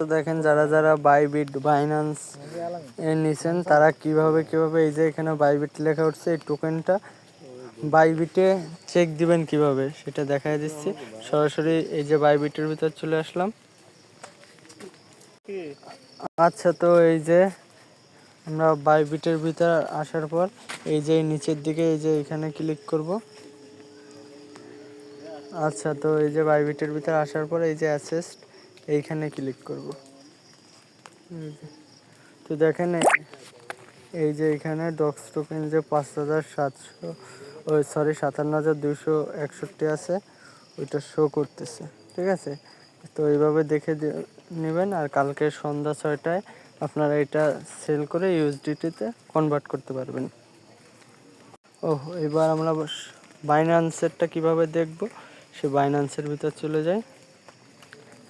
দেখেন যারা যারা বাইবিট বাইন্যান্স এ নিছেন, তারা কীভাবে কীভাবে এই যে এখানে বাইবিট লেখা উঠছে, এই টোকেনটা বাইবিটে চেক দিবেন কীভাবে, সেটা দেখাই দিচ্ছি। সরাসরি এই যে বাইবিটের ভিতর চলে আসলাম। আচ্ছা তো এই যে আমরা বাইবিটের ভিতর আসার পর এই যে নিচের দিকে এই যে এখানে ক্লিক করব। আচ্ছা তো এই যে বাইবিটের ভিতর আসার পর এই যে অ্যাসেস্ট এইখানে ক্লিক করব। তো দেখেন এই যে এখানে ডক্স টোকেন যে পাঁচ হাজার সাতশো ওই সরি সাতান্ন হাজার দুশো একষট্টি আছে, ওইটা শো করতেছে, ঠিক আছে? তো এইভাবে দেখে নেবেন আর কালকে সন্ধ্যা ছয়টায় আপনারা এটা সেল করে ইউএসডিটিতে কনভার্ট করতে পারবেন। ও এবার আমরা বাইন্যান্সেরটা কীভাবে দেখব? সে বাইনান্সের ভিতর চলে যাই।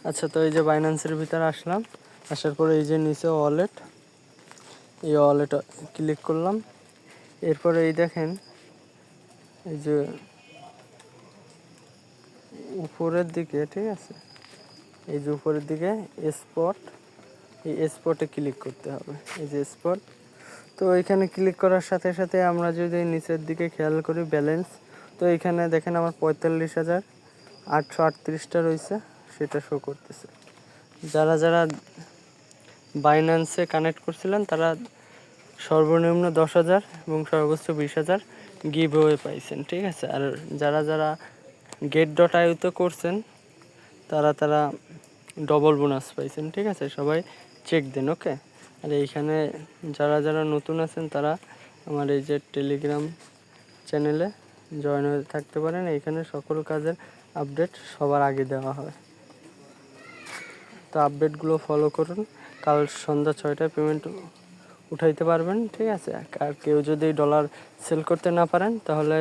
আচ্ছা তো এই যে বাইন্যান্সের ভিতরে আসলাম। আসার পরে এই যে নিচে ওয়ালেট এই ওয়ালেট ক্লিক করলাম। এরপরে এই দেখেন, এই যে উপরের দিকে, ঠিক আছে? এই যে উপরের দিকে স্পট এই স্পটে ক্লিক করতে হবে। এই যে স্পট তো এখানে ক্লিক করার সাথে সাথে আমরা যদি নিচের দিকে খেয়াল করি ব্যালেন্স তো এখানে দেখেন আমার পঁয়তাল্লিশ হাজার আটশো আটত্রিশটা রয়েছে। সেটা শো করতেছে। যারা যারা বাইন্যান্সে কানেক্ট করছিলেন, তারা সর্বনিম্ন দশ হাজার এবং সর্বোচ্চ বিশ হাজার গিভ ওয়ে পাইছেন, ঠিক আছে? আর যারা যারা গেট ডট আইতে করছেন, তারা তারা ডবল বোনাস পাইছেন, ঠিক আছে? সবাই চেক দেন ওকে আর এইখানে যারা যারা নতুন আছেন, তারা আমার এই যে টেলিগ্রাম চ্যানেলে জয়েন হয়ে থাকতে পারেন। এইখানে সকল কাজের আপডেট সবার আগে দেওয়া হয়। তো আপডেটগুলো ফলো করুন। কাল সন্ধ্যা ছয়টায় পেমেন্ট উঠাইতে পারবেন, ঠিক আছে? আর কেউ যদি ডলার সেল করতে না পারেন, তাহলে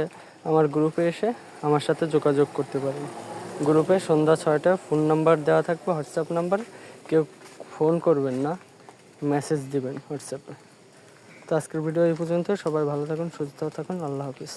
আমার গ্রুপে এসে আমার সাথে যোগাযোগ করতে পারেন। গ্রুপে সন্ধ্যা ছয়টায় ফোন নাম্বার দেওয়া থাকবে হোয়াটসঅ্যাপ নাম্বার কেউ ফোন করবেন না মেসেজ দিবেন হোয়াটসঅ্যাপে তো আজকের ভিডিও এই পর্যন্ত। সবাই ভালো থাকুন, সুস্থ থাকুন। আল্লাহ হাফিজ।